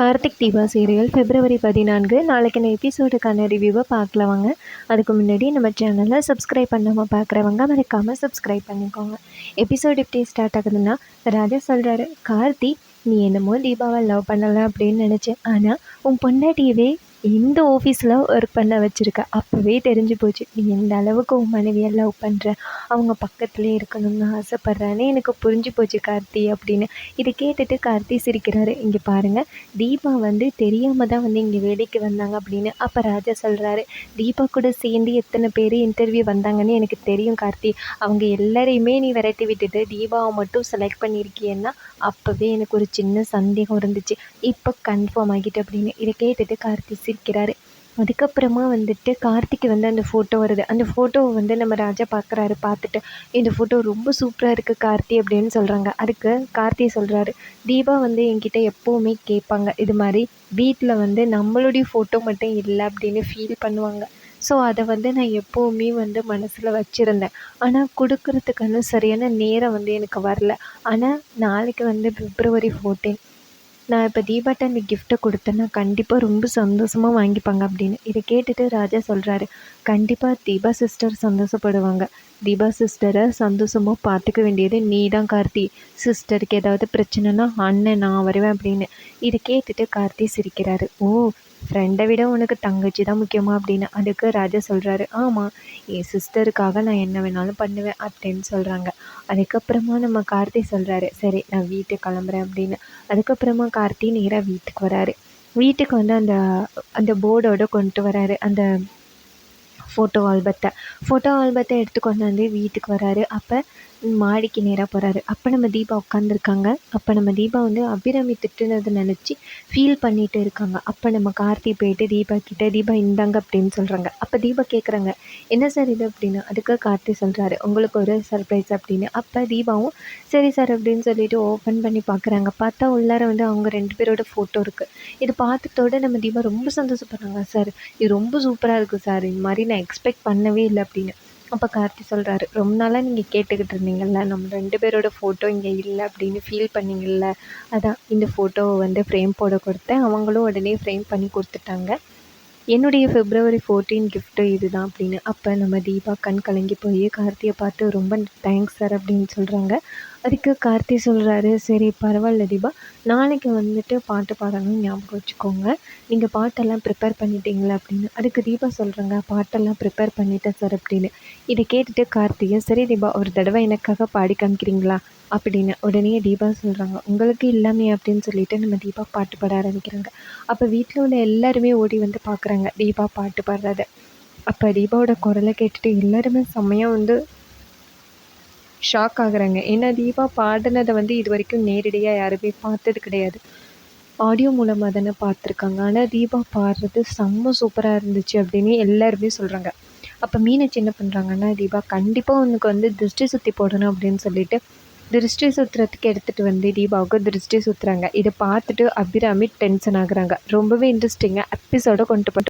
Karthik Deepa serial பிப்ரவரி பதினான்கு. நாளைக்கான எபிசோடுக்கான ரிவ்யூவை பார்க்கலாம் வாங்க. அதுக்கு முன்னாடி நம்ம சேனலை சப்ஸ்கிரைப் பண்ணாமல் பார்க்குறவங்க மறக்காமல் சப்ஸ்கிரைப் பண்ணிக்கோங்க. எபிசோடு எப்படி ஸ்டார்ட் ஆகுதுன்னா ராஜா சொல்கிறாரு கார்த்தி நீ என்னமோ தீபாவை லவ் பண்ணலை அப்படின்னு நினச்சேன் ஆனால் உன் பொண்டாட்டியவே இந்த ஆஃபீஸில் ஒர்க் பண்ண வச்சுருக்க. அப்போவே தெரிஞ்சு போச்சு. நீ எந்த அளவுக்கு உன் மனைவியை லவ் பண்ணுற அவங்க பக்கத்துலேயே இருக்கணும்னு ஆசைப்பட்றான்னு எனக்கு புரிஞ்சு போச்சு கார்த்தி அப்படின்னு. இதை கேட்டுட்டு கார்த்தி சிரிக்கிறாரு. இங்கே பாருங்கள் தீபா வந்து தெரியாமல் தான் வந்து இங்கே வேலைக்கு வந்தாங்க அப்படின்னு அப்போ ராஜா சொல்கிறாரு தீபா கூட சேர்ந்து எத்தனை பேர் இன்டர்வியூ வந்தாங்கன்னு எனக்கு தெரியும் கார்த்தி. அவங்க எல்லாரையுமே நீ விரட்டி விட்டுட்டு தீபாவை மட்டும் செலக்ட் பண்ணியிருக்கியன்னா அப்போவே எனக்கு ஒரு சின்ன சந்தேகம் இருந்துச்சு. இப்போ கன்ஃபார்ம் ஆகிட்டு அப்படின்னு. இதை கேட்டுட்டு கார்த்தி சிரிக்கிறாரு அதுக்கப்புறமா வந்துட்டு கார்த்திக்கு வந்து அந்த ஃபோட்டோ வருது. அந்த ஃபோட்டோவை வந்து நம்ம ராஜா பார்க்குறாரு பார்த்துட்டு இந்த ஃபோட்டோ ரொம்ப சூப்பராக இருக்குது கார்த்தி அப்படின்னு சொல்கிறாங்க அதுக்கு கார்த்தி சொல்கிறாரு தீபா வந்து என்கிட்ட எப்போவுமே கேட்பாங்க. இது மாதிரி வீட்டில் வந்து நம்மளுடைய ஃபோட்டோ மட்டும் இல்லை அப்படின்னு ஃபீல் பண்ணுவாங்க. ஸோ அதை வந்து நான் எப்போவுமே வந்து மனசில் வச்சுருந்தேன். ஆனால் கொடுக்குறதுக்கான சரியான நேரம் வந்து எனக்கு வரல. ஆனால் நாளைக்கு வந்து பிப்ரவரி ஃபோர்டீன் நான் இப்போ தீபாட்ட அந்த கிஃப்ட்டை கொடுத்தேன்னா கண்டிப்பாக ரொம்ப சந்தோஷமாக வாங்கிப்பாங்க அப்படின்னு. இதை கேட்டுட்டு ராஜா சொல்கிறாரு கண்டிப்பாக தீபா சிஸ்டர் சந்தோஷப்படுவாங்க. தீபா சிஸ்டரை சந்தோஷமாக பார்த்துக்க வேண்டியது நீ தான் கார்த்தி சிஸ்டருக்கு ஏதாவது பிரச்சனைனா அண்ணன் நான் வருவேன் அப்படின்னு. இதை கேட்டுட்டு கார்த்தி சிரிக்கிறாரு. ஓ ஃப்ரெண்டை விட உனக்கு தங்கச்சி தான் முக்கியமாக அப்படின்னு அதுக்கு ராஜா சொல்கிறாரு ஆமாம் என் சிஸ்டருக்காக நான் என்ன வேணாலும் பண்ணுவேன் அப்படின்னு சொல்கிறாங்க அதுக்கப்புறமா நம்ம கார்த்தி சொல்கிறாரு சரி நான் வீட்டுக்கு கிளம்புறேன் அப்படின்னு. அதுக்கப்புறமா கார்த்தி நேராக வீட்டுக்கு வராரு. வீட்டுக்கு வந்து அந்த அந்த போர்டோட கொண்டு வராரு. அந்த ஃபோட்டோ ஆல்பத்தை ஃபோட்டோ ஆல்பத்தை எடுத்து கொண்டு வந்து வீட்டுக்கு வராரு. அப்போ மாடிக்கு நேராக போகிறாரு அப்போ நம்ம தீபா உட்காந்துருக்காங்க அப்போ நம்ம தீபா வந்து அபிராமி திட்டுனதை நினச்சி ஃபீல் பண்ணிகிட்டு இருக்காங்க. அப்போ நம்ம கார்த்தி போயிட்டு தீபா கிட்டே தீபா இந்தாங்க அப்படின்னு சொல்கிறாங்க அப்போ தீபா கேட்குறாங்க என்ன சார் இது? அப்படின்னு. அதுக்கு கார்த்தி சொல்கிறாரு உங்களுக்கு ஒரு சர்ப்ரைஸ் அப்படின்னு. அப்போ தீபாவும் சரி சார் அப்படின்னு சொல்லிட்டு ஓப்பன் பண்ணி பார்க்குறாங்க பார்த்தா உள்ளார வந்து அவங்க ரெண்டு பேரோட ஃபோட்டோ இருக்குது இது பார்த்ததோட நம்ம தீபா ரொம்ப சந்தோஷப்படுறாங்க சார் இது ரொம்ப சூப்பராக இருக்குது சார் இந்த மாதிரி நான் எக்ஸ்பெக்ட் பண்ணவே இல்லை அப்படின்னு. அப்போ கார்த்தி சொல்கிறாரு ரொம்ப நாளாக நீங்கள் கேட்டுக்கிட்டு இருந்தீங்கள்ல நம்ம ரெண்டு பேரோட ஃபோட்டோ இங்கே இல்லை அப்படின்னு ஃபீல் பண்ணிங்கள்ல அதான் இந்த ஃபோட்டோவை வந்து ஃப்ரேம் போட கொடுத்தேன் அவங்களும் உடனே ஃப்ரேம் பண்ணி கொடுத்துட்டாங்க. என்னுடைய ஃபிப்ரவரி ஃபோர்டீன் கிஃப்ட்டு இது தான் அப்படின்னு. அப்போ நம்ம தீபா கண் கலங்கி போய் கார்த்தியை பார்த்து ரொம்ப தேங்க்ஸ் சார் அப்படின்னு சொல்கிறாங்க அதுக்கு கார்த்தி சொல்கிறாரு சரி பரவாயில்ல தீபா. நாளைக்கு வந்துட்டு பாட்டு பாடணும்னு ஞாபகம் வச்சுக்கோங்க. நீங்கள் பாட்டெல்லாம் ப்ரிப்பேர் பண்ணிட்டீங்களா? அப்படின்னு. அதுக்கு தீபா சொல்கிறாங்க பாட்டெல்லாம் ப்ரிப்பேர் பண்ணிட்டேன் சார் அப்படின்னு. இதை கேட்டுட்டு கார்த்திகை சரி தீபா ஒரு தடவை எனக்காக பாடி காமிக்கிறீங்களா? அப்படின்னு. உடனே தீபா சொல்கிறாங்க உங்களுக்கு இல்லாமே அப்படின்னு சொல்லிட்டு நம்ம தீபா பாட்டு பாட ஆரம்பிக்கிறாங்க. அப்போ வீட்டில் உள்ள எல்லாருமே ஓடி வந்து பார்க்குறாங்க தீபா பாட்டு பாடுறத. அப்போ தீபாவோட குரலை கேட்டுட்டு எல்லாருமே செம்மையாக வந்து ஷாக் ஆகுறாங்க. ஏன்னா தீபா பாடினதை வந்து இது வரைக்கும் நேரடியாக யாருமே பார்த்தது கிடையாது. ஆடியோ மூலமாக தானே பார்த்துருக்காங்க. ஆனால் தீபா பாடுறது செம்ம சூப்பராக இருந்துச்சு அப்படின்னு எல்லாருமே சொல்கிறாங்க அப்போ மீனாட்சி என்ன பண்ணுறாங்கன்னா தீபா கண்டிப்பாக உனக்கு வந்து திருஷ்டி சுற்றி போடணும் அப்படின்னு சொல்லிட்டு திருஷ்டி சுற்றுறதுக்கு எடுத்துகிட்டு வந்து தீபாவுக்கு திருஷ்டி சுற்றுறாங்க இதை பார்த்துட்டு அபிராமி டென்ஷன் ஆகுறாங்க. ரொம்பவே இன்ட்ரெஸ்டிங்காக எபிசோட கொண்டு போட்டு